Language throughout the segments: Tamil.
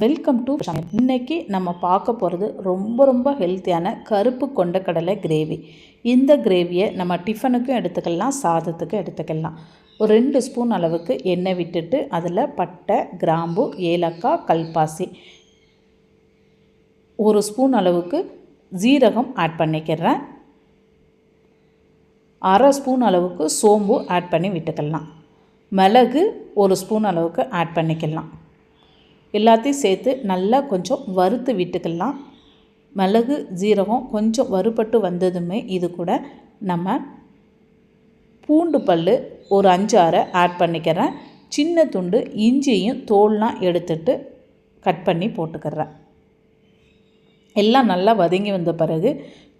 வெல்கம் டு இன்னைக்கு நம்ம பார்க்க போகிறது ரொம்ப ரொம்ப ஹெல்த்தியான கருப்பு கொண்டக்கடலை கிரேவி இந்த கிரேவியை நம்ம டிஃபனுக்கும் எடுத்துக்கலாம் சாதத்துக்கும் எடுத்துக்கலாம். ஒரு ரெண்டு ஸ்பூன் அளவுக்கு எண்ணெய் விட்டுட்டு அதில் பட்டை கிராம்பு ஏலக்காய் கல்பாசி. ஒரு ஸ்பூன் அளவுக்கு ஜீரகம் ஆட் பண்ணிக்கிறேன். அரை ஸ்பூன் அளவுக்கு சோம்பு ஆட் பண்ணி விட்டுக்கலாம். மிளகு ஒரு ஸ்பூன் அளவுக்கு ஆட் பண்ணிக்கலாம். எல்லாத்தையும் சேர்த்து நல்லா கொஞ்சம் வறுத்து விட்டுக்கலாம். மிளகு ஜீரகம் கொஞ்சம் வறுபட்டு வந்ததுமே இது கூட நம்ம பூண்டு பல் ஒரு அஞ்சு ஆட் பண்ணிக்கிறேன். சின்ன துண்டு இஞ்சியும் தோல்லாம் எடுத்துட்டு கட் பண்ணி போட்டுக்கிறேன். எல்லாம் நல்லா வதங்கி வந்த பிறகு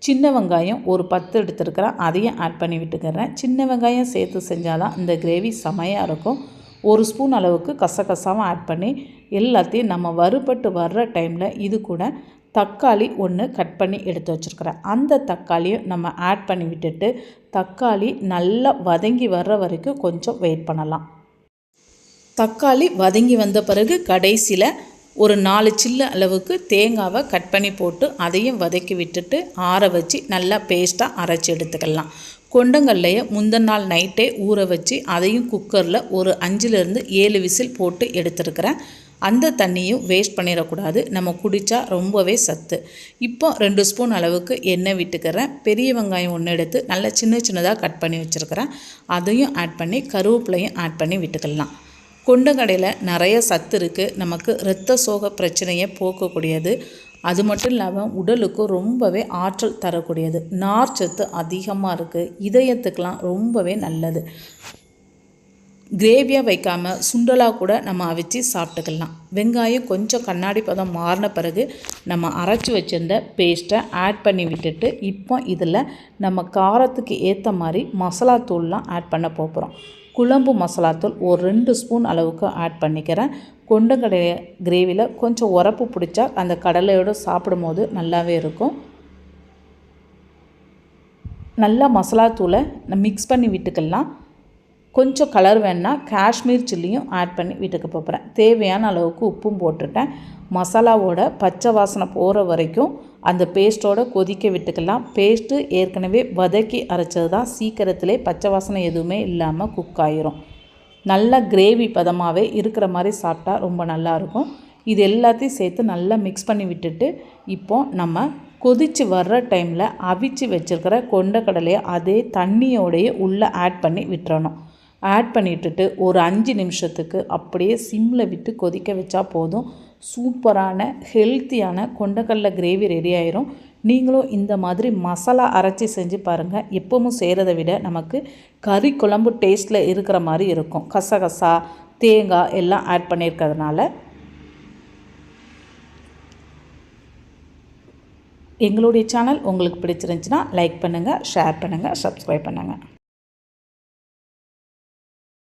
சின்ன வெங்காயம் ஒரு பத்து எடுத்துருக்கிறேன். அதையும் ஆட் பண்ணி விட்டுக்கிறேன். சின்ன வெங்காயம் சேர்த்து செஞ்சால் தான் இந்த கிரேவி செமையாக இருக்கும். ஒரு ஸ்பூன் அளவுக்கு கசகசாவும் ஆட் பண்ணி எல்லாத்தையும் நம்ம வறுபட்டு வர்ற டைமில் இது கூட தக்காளி ஒன்று கட் பண்ணி எடுத்து வச்சுருக்கிறேன். அந்த தக்காளியும் நம்ம ஆட் பண்ணி விட்டுட்டு தக்காளி நல்லா வதங்கி வர்ற வரைக்கும் கொஞ்சம் வெயிட் பண்ணலாம். தக்காளி வதங்கி வந்த பிறகு கடைசியில் ஒரு நாலு சில்லு அளவுக்கு தேங்காவை கட் பண்ணி போட்டு அதையும் வதக்கி விட்டுட்டு ஆற வச்சு நல்லா பேஸ்ட்டாக அரைச்சி எடுத்துக்கலாம். கொண்டங்கல்லையை முந்தின நாள் நைட்டே ஊற வச்சு அதையும் குக்கரில் ஒரு அஞ்சுலேருந்து ஏழு விசில் போட்டு எடுத்துருக்கிறேன். அந்த தண்ணியும் வேஸ்ட் பண்ணிடக்கூடாது. நம்ம குடித்தா ரொம்பவே சத்து. இப்போ ரெண்டு ஸ்பூன் அளவுக்கு எண்ணெய் விட்டுக்கிறேன். பெரிய வெங்காயம் ஒன்று எடுத்து நல்லா சின்ன சின்னதாக கட் பண்ணி வச்சுருக்கிறேன். அதையும் ஆட் பண்ணி கருவேப்பிலையும் ஆட் பண்ணி விட்டுக்கலாம். கொண்டங்கடையில் நிறைய சத்து இருக்குது நமக்கு இரத்த சோக பிரச்சனையை போக்கக்கூடியது. அது மட்டும் இல்லாமல் உடலுக்கு ரொம்பவே ஆற்றல் தரக்கூடியது. நார்ச்சத்து அதிகமாக இருக்குது இதயத்துக்கெலாம் ரொம்பவே நல்லது. கிரேவியாக வைக்காமல் சுண்டலாக கூட நம்ம அவிச்சு சாப்பிட்டுக்கலாம். வெங்காயம் கொஞ்சம் கண்ணாடி பதம் மாறின பிறகு நம்ம அரைச்சி வச்சுருந்த பேஸ்ட்டை ஆட் பண்ணி விட்டுட்டு இப்போ இதில் நம்ம காரத்துக்கு ஏற்ற மாதிரி மசாலா தூள்லாம் ஆட் பண்ண போகிறோம் குழம்பு மசாலாத்தூள் ஒரு ரெண்டு ஸ்பூன் அளவுக்கு ஆட் பண்ணிக்கிறேன். கொண்டக்கடலை கிரேவியில் கொஞ்சம் உரப்பு பிடிச்சா அந்த கடலையோடு சாப்பிடும்போது நல்லாவே இருக்கும். நல்லா மசாலா தூளை மிக்ஸ் பண்ணி விட்டுக்கலாம். கொஞ்சம் கலர் வேணால் காஷ்மீர் சில்லியும் ஆட் பண்ணி வீட்டுக்கு போகிறேன் தேவையான அளவுக்கு உப்பும் போட்டுட்டேன். மசாலாவோட பச்சை வாசனை போகிற வரைக்கும் அந்த பேஸ்ட்டோட கொதிக்க விட்டுக்கலாம். பேஸ்ட்டு ஏற்கனவே வதக்கி அரைச்சது தான் சீக்கிரத்திலே பச்சை வாசனை எதுவுமே இல்லாமல் குக் ஆயிரும். நல்லா கிரேவி பதமாகவே இருக்கிற மாதிரி சாப்பிட்டா ரொம்ப நல்லாயிருக்கும் இது எல்லாத்தையும் சேர்த்து நல்லா மிக்ஸ் பண்ணி விட்டுட்டு இப்போது நம்ம கொதித்து வர்ற டைமில் அவிச்சு வச்சுருக்கிற கொண்டக்கடலையை அதே தண்ணியோடையே உள்ளே ஆட் பண்ணி விட்டுறணும். ஆட் பண்ணிட்டுட்டு ஒரு அஞ்சு நிமிஷத்துக்கு அப்படியே சிம்மில் விட்டு கொதிக்க வச்சா போதும். சூப்பரான ஹெல்த்தியான கொண்டக்கடலை கிரேவி ரெடி ஆயிரும். நீங்களும் இந்த மாதிரி மசாலா அரைச்சி செஞ்சு பாருங்கள் எப்பவும் செய்கிறத விட நமக்கு கறி குழம்பு டேஸ்ட்டில் இருக்கிற மாதிரி இருக்கும். கசகசா தேங்காய் எல்லாம் ஆட் பண்ணியிருக்கிறதுனால எங்களுடைய சேனல் உங்களுக்கு பிடிச்சிருந்துச்சின்னா லைக் பண்ணுங்கள் ஷேர் பண்ணுங்கள் சப்ஸ்கிரைப் பண்ணுங்கள்